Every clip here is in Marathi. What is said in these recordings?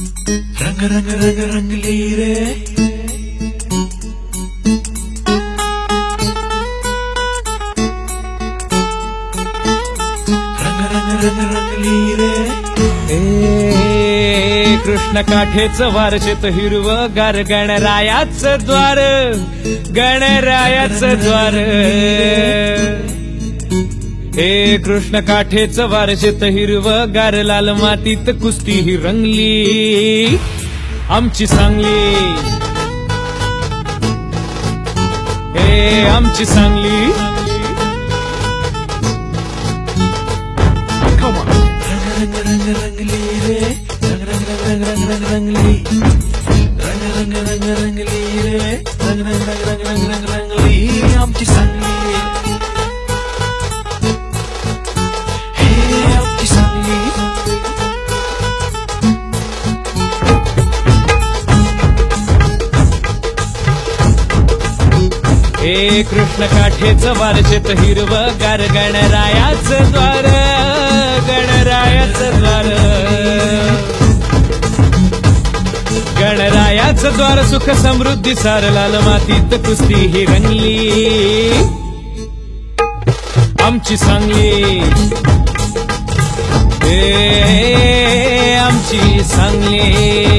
रंग रंग रंग रंगली रे। रंग रंग रंग रंगली रे। ए कृष्ण काठेच वारशेत हिरव गार गणरायाच द्वार गणरायाच द्वार. हे कृष्ण काठेच वारशेत हिरव गार लाल मातीत कुस्ती ही रंगली. आमची सांगली. हे आमची सांगली. हे कृष्ण काठेच वारशेत हिरव गार गणरायाच द्वार गणरायाच द्वार. गणरायाच द्वार सुख समृद्धी सार लाल मातीत कुस्ती ही रंगली. आमची सांगली. हे आमची सांगली.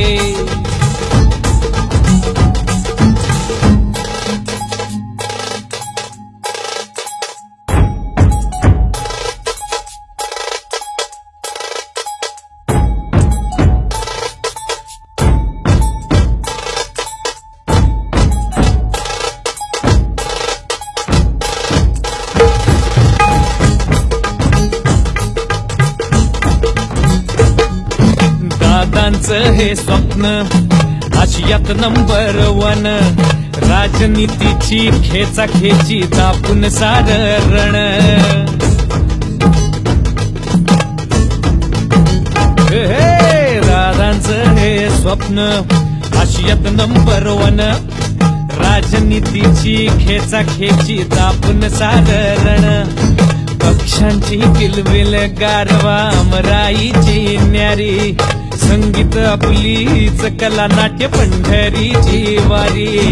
दादांचं हे स्वप्न. आशियात नंबर वन. राजनीतीची खेचा खेची दापून सार रण. हे दादांचं हे स्वप्न. आशियात नंबर वन. राजनीतीची खेचा खेची दापून साधारण पक्षांची किलबिल गारवा अमराईची न्यारी संगीत आपलीच कला नाट्य पंढरीची वारी.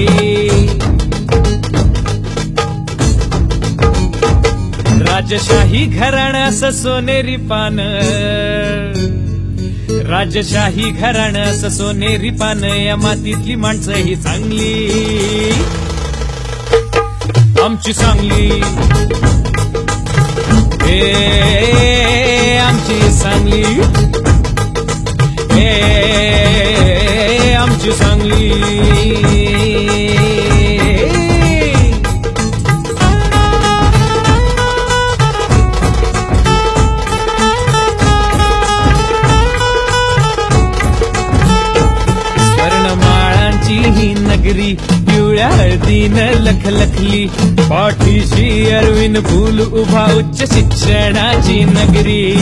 राजशाही घराण्यास सोनेरी पान. राजशाही घराण्यास सोनेरी पान या मातीतली माणसं ही चांगली. आमची सांगली. हे आमची सांगली. हे आमची सांगली. ही नगरी पिवळ्या हळदीनं लखलखली पाठीशी अरविंद फूल उभा उच्च शिक्षणाची नगरी.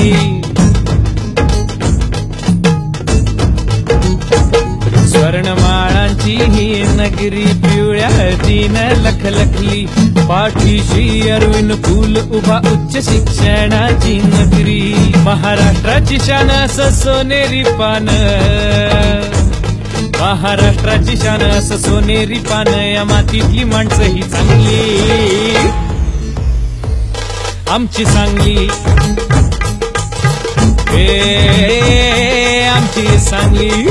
स्वर्णमाळांची ही नगरी पिवळ्या हळदीनं लखलखली पाठीशी अरविंद फूल उभा उच्च शिक्षणाची नगरी. महाराष्ट्राची शान असं सोनेरी पान. महाराष्ट्राची शान असं सोनेरी पान या मातीतली माणसं ही चांगली. आमची सांगली. हे आमची सांगली.